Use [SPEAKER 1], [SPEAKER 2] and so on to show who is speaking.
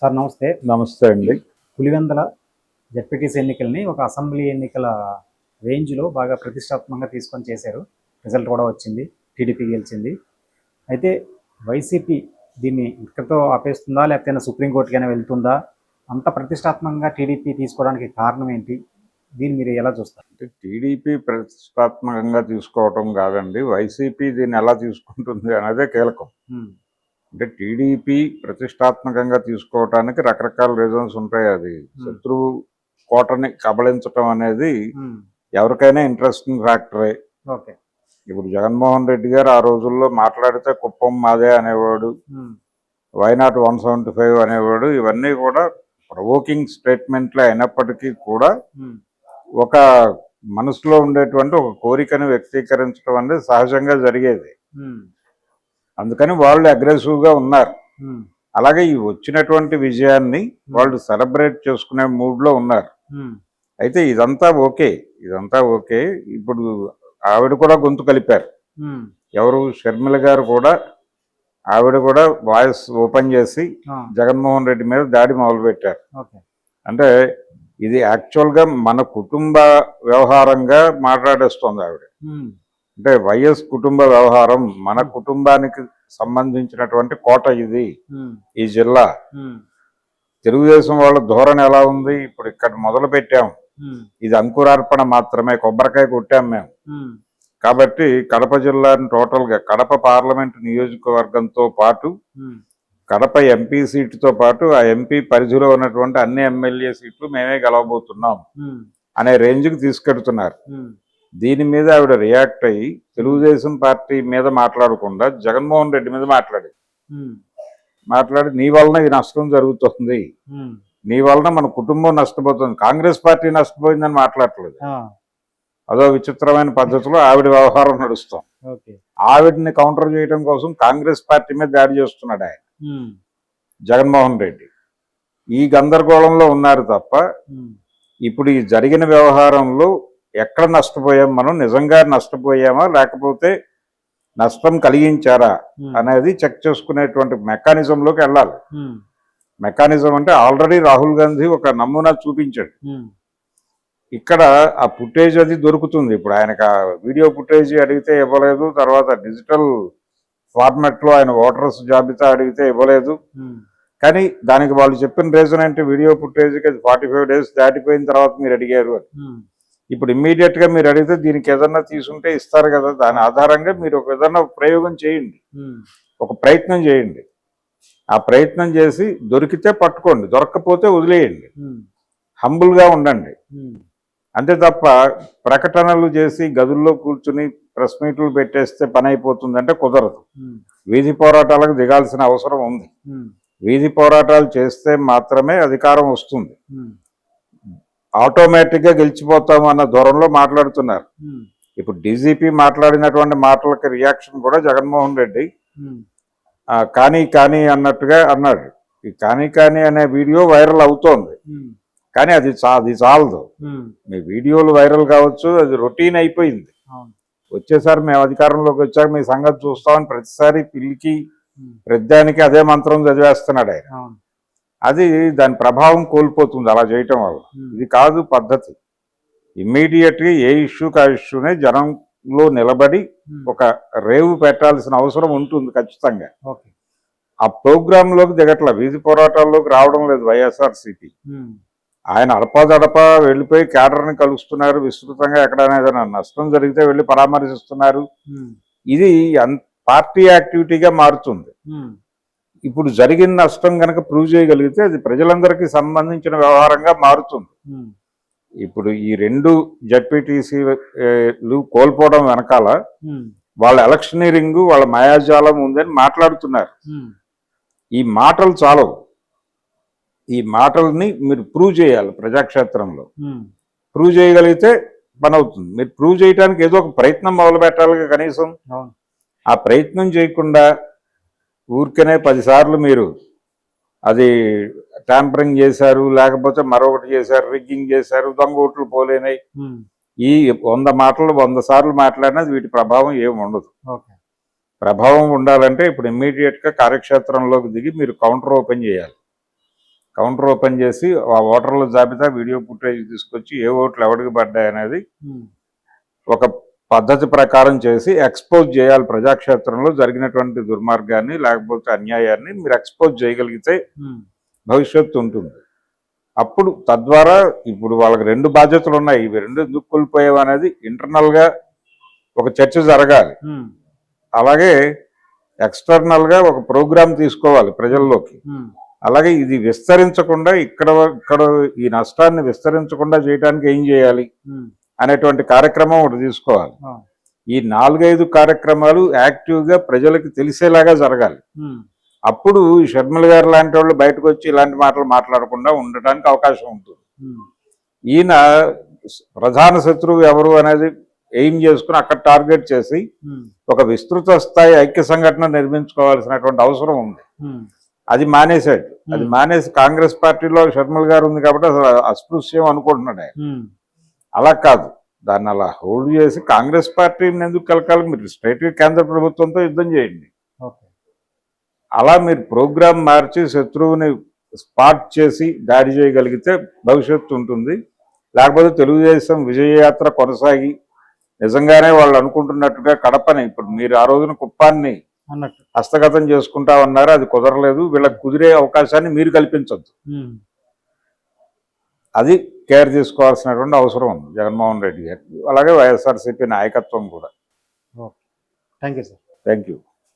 [SPEAKER 1] Sir నమస్తే.
[SPEAKER 2] నమస్తే అండి.
[SPEAKER 1] పులివెందల జడ్పీటీసీ ఎన్నికల్ని ఒక అసెంబ్లీ ఎన్నికల రేంజ్లో బాగా ప్రతిష్టాత్మకంగా తీసుకొని చేశారు. రిజల్ట్ కూడా వచ్చింది. టీడీపీ గెలిచింది. అయితే వైసీపీ దీన్ని ఇక్కడితో ఆపేస్తుందా లేకపోతే సుప్రీంకోర్టుకైనా వెళ్తుందా? అంత ప్రతిష్టాత్మకంగా టీడీపీ తీసుకోవడానికి కారణం ఏంటి? దీన్ని మీరు ఎలా చూస్తారు?
[SPEAKER 2] అంటే టీడీపీ ప్రతిష్టాత్మకంగా తీసుకోవటం కాదండి. వైసీపీ దీన్ని ఎలా తీసుకుంటుంది అనేదే కీలకం. అంటే టీడీపీ ప్రతిష్టాత్మకంగా తీసుకోవటానికి రకరకాల రీజన్స్ ఉంటాయి అది. శత్రువు కోటని కబళించటం అనేది
[SPEAKER 1] ఉమ్,
[SPEAKER 2] ఎవరికైనా ఇంట్రెస్టింగ్ ఫ్యాక్టరే ఇప్పుడు జగన్మోహన్ రెడ్డి గారు ఆ రోజుల్లో మాట్లాడితే కుప్పం మాదే అనేవాడు
[SPEAKER 1] ఉమ్,
[SPEAKER 2] why not one seventy five అనేవాడు ఇవన్నీ కూడా ప్రవోకింగ్ స్టేట్మెంట్లే అయినప్పటికీ కూడా ఒక మనసులో ఉండేటువంటి ఒక కోరికను వ్యక్తీకరించడం అనేది సహజంగా జరిగేది. అందుకని వాళ్ళు అగ్రెసివ్గా ఉన్నారు అలాగే ఈ వచ్చినటువంటి విజయాన్ని వాళ్ళు సెలబ్రేట్ చేసుకునే మూడ్లో ఉన్నారు అయితే ఇదంతా ఓకే. ఇదంతా ఓకే. ఇప్పుడు ఆవిడ కూడా గొంతు కలిపారు. ఎవరు? షర్మిల గారు కూడా ఆవిడ కూడా వాయిస్ ఓపెన్ చేసి జగన్మోహన్ రెడ్డి మీద దాడి మొదలుపెట్టారు. అంటే ఇది యాక్చువల్గా మన కుటుంబ వ్యవహారంగా మాట్లాడేస్తోంది ఆవిడ. అంటే వైఎస్ కుటుంబ వ్యవహారం మన కుటుంబానికి సంబంధించినటువంటి కోట ఇది. ఈ జిల్లా. తెలుగుదేశం వాళ్ళ ధోరణి ఎలా ఉంది? ఇప్పుడు ఇక్కడ మొదలు పెట్టాం. ఇది అంకురార్పణ మాత్రమే కొబ్బరికాయ కొట్టాం మేము. కాబట్టి కడప జిల్లాని టోటల్గా కడప పార్లమెంట్ నియోజకవర్గంతో పాటు కడప ఎంపీ సీటుతో పాటు ఆ ఎంపీ పరిధిలో ఉన్నటువంటి అన్ని ఎమ్మెల్యే సీట్లు మేమే గెలవబోతున్నాం అనే రేంజ్కి తీసుకెడుతున్నారు. దీని మీద ఆవిడ రియాక్ట్ అయ్యి తెలుగుదేశం పార్టీ మీద మాట్లాడకుండా జగన్మోహన్ రెడ్డి మీద మాట్లాడి మాట్లాడి నీ వలన ఈ నష్టం జరుగుతుంది. నీ వలన మన కుటుంబం నష్టపోతుంది. కాంగ్రెస్ పార్టీ నష్టపోయిందని మాట్లాడట్లేదు. అదో విచిత్రమైన పద్ధతిలో ఆవిడ వ్యవహారం నడుస్తాం. ఆవిడని కౌంటర్ చేయడం కోసం కాంగ్రెస్ పార్టీ మీద దాడి చేస్తున్నాడు ఆయన. జగన్మోహన్ రెడ్డి. ఈ గందరగోళంలో ఉన్నారు తప్ప ఇప్పుడు ఈ జరిగిన వ్యవహారంలో ఎక్కడ నష్టపోయాం? మనం నిజంగా నష్టపోయామా? లేకపోతే నష్టం కలిగించారా?
[SPEAKER 1] ఉమ్,
[SPEAKER 2] అనేది చెక్ చేసుకునేటువంటి మెకానిజంలోకి వెళ్ళాలి.
[SPEAKER 1] ఉమ్,
[SPEAKER 2] మెకానిజం అంటే ఆల్రెడీ రాహుల్ గాంధీ ఒక నమూనా చూపించాడు.
[SPEAKER 1] ఉమ్,
[SPEAKER 2] ఇక్కడ ఆ ఫుటేజ్ అది దొరుకుతుంది. ఇప్పుడు ఆయనకు ఆ వీడియో ఫుటేజ్ అడిగితే ఇవ్వలేదు. తర్వాత డిజిటల్ ఫార్మాట్లో ఆయన ఓటర్స్ జాబితా అడిగితే ఇవ్వలేదు. కానీ దానికి వాళ్ళు చెప్పిన రీజన్ అంటే వీడియో ఫుటేజ్కి ఫార్టీ ఫైవ్ డేస్ దాటిపోయిన తర్వాత మీరు అడిగారు అని. ఇప్పుడు ఇమ్మీడియట్గా మీరు అడిగితే దీనికి ఏదన్నా తీసుంటే ఇస్తారు కదా దాని ఆధారంగా మీరు ఒక ఏదన్నా ప్రయోగం చేయండి. ఒక ప్రయత్నం చేయండి. ఆ ప్రయత్నం చేసి దొరికితే పట్టుకోండి దొరక్కపోతే వదిలేయండి.
[SPEAKER 1] ఉమ్,
[SPEAKER 2] హంబుల్గా ఉండండి. అంతే తప్ప ప్రకటనలు చేసి గదుల్లో కూర్చుని ప్రెస్ మీట్లు పెట్టేస్తే పని అయిపోతుందంటే కుదరదు. వీధి పోరాటాలకు దిగాల్సిన అవసరం ఉంది. వీధి పోరాటాలు చేస్తే మాత్రమే అధికారం వస్తుంది.
[SPEAKER 1] ఉమ్,
[SPEAKER 2] ఆటోమేటిక్గా గెలిచిపోతాం అన్న దూరంలో మాట్లాడుతున్నారు. ఇప్పుడు డీజీపీ మాట్లాడినటువంటి మాటలకి రియాక్షన్ కూడా జగన్మోహన్ రెడ్డి కానీ కానీ అన్నట్టుగా అన్నాడు. ఈ కానీ కానీ అనే వీడియో వైరల్ అవుతోంది. కానీ అది చా అది చాలదు. మీ వీడియోలు వైరల్ కావచ్చు అది రొటీన్ అయిపోయింది. వచ్చేసారి మేము అధికారంలోకి వచ్చాక మీ సంగతి చూస్తామని ప్రతిసారి పిల్లికి ప్రతిదానికి అదే మంత్రం చదివేస్తున్నాడు ఆయన. అది దాని ప్రభావం కోల్పోతుంది అలా చేయటం వల్ల.
[SPEAKER 1] ఉమ్,
[SPEAKER 2] ఇది కాదు పద్ధతి. ఇమ్మీడియట్గా ఏ ఇష్యూకి ఆ ఇష్యూనే జనంలో నిలబడి
[SPEAKER 1] ఉమ్,
[SPEAKER 2] ఒక రేవు పెట్టాల్సిన అవసరం ఉంటుంది ఖచ్చితంగా. ఆ ప్రోగ్రామ్లోకి దిగట్ల వీధి పోరాటాల్లోకి రావడం లేదు వైఎస్ఆర్సీపీ.
[SPEAKER 1] ఉమ్,
[SPEAKER 2] ఆయన అడపాదడపా వెళ్ళిపోయి క్యాడర్ని కలుస్తున్నారు విస్తృతంగా ఎక్కడైనా ఏదైనా నష్టం జరిగితే వెళ్ళి పరామర్శిస్తున్నారు. ఇది పార్టీ యాక్టివిటీగా మారుతుంది. ఇప్పుడు జరిగిన నష్టం కనుక ప్రూవ్ చేయగలిగితే అది ప్రజలందరికీ సంబంధించిన వ్యవహారంగా మారుతుంది.
[SPEAKER 1] ఉమ్,
[SPEAKER 2] ఇప్పుడు ఈ రెండు జడ్పీటీసీలు కోల్పోవడం వెనకాల
[SPEAKER 1] ఉమ్,
[SPEAKER 2] వాళ్ళ ఎలక్షనీరింగ్ వాళ్ళ మాయాజాలం ఉందని మాట్లాడుతున్నారు.
[SPEAKER 1] ఉమ్,
[SPEAKER 2] ఈ మాటలు చాలవు. ఈ మాటల్ని మీరు ప్రూవ్ చేయాలి ప్రజాక్షేత్రంలో. ప్రూవ్ చేయగలిగితే పని అవుతుంది మీరు ప్రూవ్ చేయడానికి ఏదో ఒక ప్రయత్నం మొదలు పెట్టాలి కనీసం ఆ ప్రయత్నం చేయకుండా ఊరికనే పదిసార్లు మీరు అది ట్యాంపరింగ్ చేశారు లేకపోతే మరొకటి చేశారు రిగ్గింగ్ చేశారు దొంగ ఓట్లు పోలేనాయి.
[SPEAKER 1] ఉమ్,
[SPEAKER 2] ఈ వంద మాటలు వంద సార్లు మాట్లాడినా వీటి ప్రభావం ఏమి ఉండదు. ప్రభావం ఉండాలంటే ఇప్పుడు ఇమ్మీడియట్గా కార్యక్షేత్రంలోకి దిగి మీరు కౌంటర్ ఓపెన్ చేయాలి. కౌంటర్ ఓపెన్ చేసి ఆ ఓటర్ల జాబితా వీడియో ఫుటేజ్ తీసుకొచ్చి ఏ ఓట్లు ఎవరికి పడ్డాయి అనేది
[SPEAKER 1] ఉమ్,
[SPEAKER 2] ఒక పద్ధతి ప్రకారం చేసి ఎక్స్పోజ్ చేయాలి ప్రజాక్షేత్రంలో జరిగినటువంటి దుర్మార్గాన్ని లేకపోతే అన్యాయాన్ని మీరు ఎక్స్పోజ్ చేయగలిగితే
[SPEAKER 1] ఉమ్,
[SPEAKER 2] భవిష్యత్తు ఉంటుంది. అప్పుడు తద్వారా ఇప్పుడు వాళ్ళకి రెండు బాధ్యతలు ఉన్నాయి. ఇవి రెండు ఎందుకు కోల్పోయావు అనేది ఇంటర్నల్గా ఒక చర్చ జరగాలి.
[SPEAKER 1] ఉమ్,
[SPEAKER 2] అలాగే ఎక్స్టర్నల్గా ఒక ప్రోగ్రామ్ తీసుకోవాలి ప్రజల్లోకి.
[SPEAKER 1] ఉమ్,
[SPEAKER 2] అలాగే ఇది విస్తరించకుండా ఇక్కడ ఇక్కడ ఈ నష్టాన్ని విస్తరించకుండా చేయడానికి ఏం చేయాలి? అనేటువంటి కార్యక్రమం ఒకటి తీసుకోవాలి. ఈ నాలుగైదు కార్యక్రమాలు యాక్టివ్గా ప్రజలకు తెలిసేలాగా జరగాలి. అప్పుడు ఈ షర్మిల గారు లాంటి వాళ్ళు బయటకు వచ్చి ఇలాంటి మాటలు మాట్లాడకుండా ఉండటానికి అవకాశం ఉంటుంది. ఈయన ప్రధాన శత్రువు ఎవరు అనేది ఎయిమ్ చేసుకుని అక్కడ టార్గెట్ చేసి ఒక విస్తృత స్థాయి ఐక్య సంఘటన నిర్మించుకోవాల్సినటువంటి అవసరం ఉంది. అది మానేశాడు. అది. మానేసి కాంగ్రెస్ పార్టీలో షర్మిల గారు ఉంది కాబట్టి అసలు అస్పృశ్యం అనుకుంటున్నాడు అలా కాదు. దాన్ని అలా హోల్డ్ చేసి కాంగ్రెస్ పార్టీని ఎందుకు కలకాలి? మీరు స్ట్రైట్ కేంద్ర ప్రభుత్వంతో యుద్ధం చేయండి. అలా మీరు ప్రోగ్రామ్ మార్చి శత్రువుని స్పాట్ చేసి దాడి చేయగలిగితే భవిష్యత్తు ఉంటుంది. లేకపోతే తెలుగుదేశం విజయయాత్ర కొనసాగి నిజంగానే వాళ్ళు అనుకుంటున్నట్టుగా కడపని ఇప్పుడు మీరు ఆ రోజున కుప్పాన్ని
[SPEAKER 1] అన్నట్టు.
[SPEAKER 2] హస్తగతం చేసుకుంటా ఉన్నారు. అది కుదరలేదు. వీళ్ళకి కుదిరే అవకాశాన్ని మీరు కల్పించద్దు. అది కేర్ తీసుకోవాల్సినటువంటి అవసరం ఉంది. జగన్మోహన్ రెడ్డి గారికి అలాగే వైఎస్ఆర్సీపీ నాయకత్వం కూడా.
[SPEAKER 1] Okay. Thank you sir.
[SPEAKER 2] Thank you